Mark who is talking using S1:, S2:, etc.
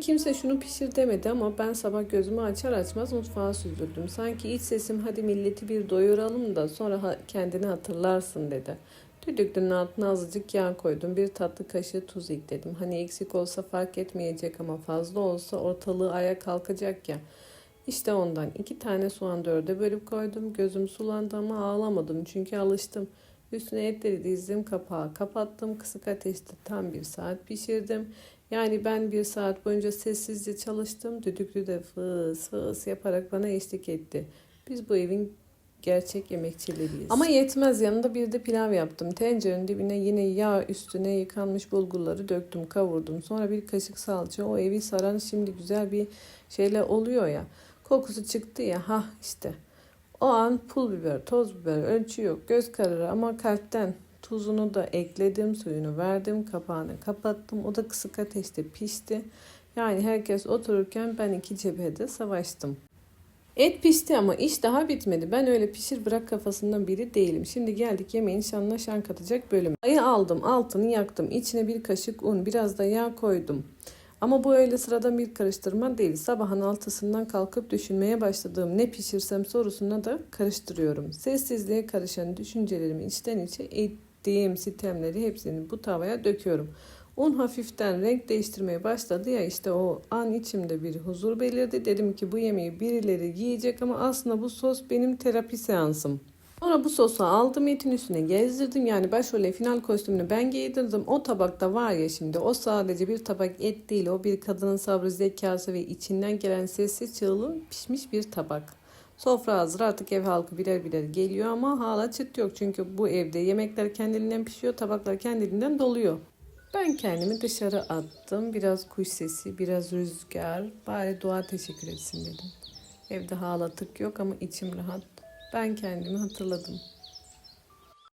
S1: Kimse şunu pişir demedi ama ben sabah gözümü açar açmaz mutfağa süzüldüm. Sanki iç sesim hadi milleti bir doyuralım da sonra kendini hatırlarsın dedi. Düdüklünün altına azıcık yağ koydum. Bir tatlı kaşığı tuz ekledim. Hani eksik olsa fark etmeyecek ama fazla olsa ortalığı ayağa kalkacak ya. İşte ondan iki tane soğan dörde bölüp koydum. Gözüm sulandı ama ağlamadım çünkü alıştım. Üstüne etleri dizdim kapağı kapattım. Kısık ateşte tam bir saat pişirdim. Yani ben bir saat boyunca sessizce çalıştım. Düdüklü de fıs fıs yaparak bana eşlik etti. Biz bu evin gerçek yemekçileriyiz. Ama yetmez yanında bir de pilav yaptım. Tencerenin dibine yine yağ üstüne yıkanmış bulgurları döktüm kavurdum. Sonra bir kaşık salça o evi saran şimdi güzel bir şeyler oluyor ya. Kokusu çıktı ya ha işte. O an pul biber, toz biber ölçü yok. Göz kararı ama kalpten tuzunu da ekledim, suyunu verdim, kapağını kapattım. O da kısık ateşte pişti. Yani herkes otururken ben iki cephede savaştım. Et pişti ama iş daha bitmedi. Ben öyle pişir bırak kafasından biri değilim. Şimdi geldik yemeğin şanına şan katacak bölüm. Ayı aldım, altını yaktım. İçine bir kaşık un, biraz da yağ koydum. Ama bu öyle sıradan bir karıştırma değil. Sabahın altısından kalkıp düşünmeye başladığım ne pişirsem sorusuna da karıştırıyorum. Sessizliğe karışan düşüncelerimi içten içe ettiğim sitemleri hepsini bu tavaya döküyorum. Un hafiften renk değiştirmeye başladı ya işte o an içimde bir huzur belirdi. Dedim ki bu yemeği birileri yiyecek ama aslında bu sos benim terapi seansım. Sonra bu sosu aldım etin üstüne gezdirdim. Yani başrole final kostümünü ben giydirdim. O tabakta var ya şimdi o sadece bir tabak et değil. O bir kadının sabrı zekası ve içinden gelen sessiz çığlığın pişmiş bir tabak. Sofra hazır artık ev halkı birer birer geliyor ama hala çıt yok. Çünkü bu evde yemekler kendiliğinden pişiyor tabaklar kendiliğinden doluyor. Ben kendimi dışarı attım. Biraz kuş sesi, biraz rüzgar. Bari doğa teşekkür etsin dedim. Evde hala tık yok ama içim rahat. Ben kendimi hatırladım.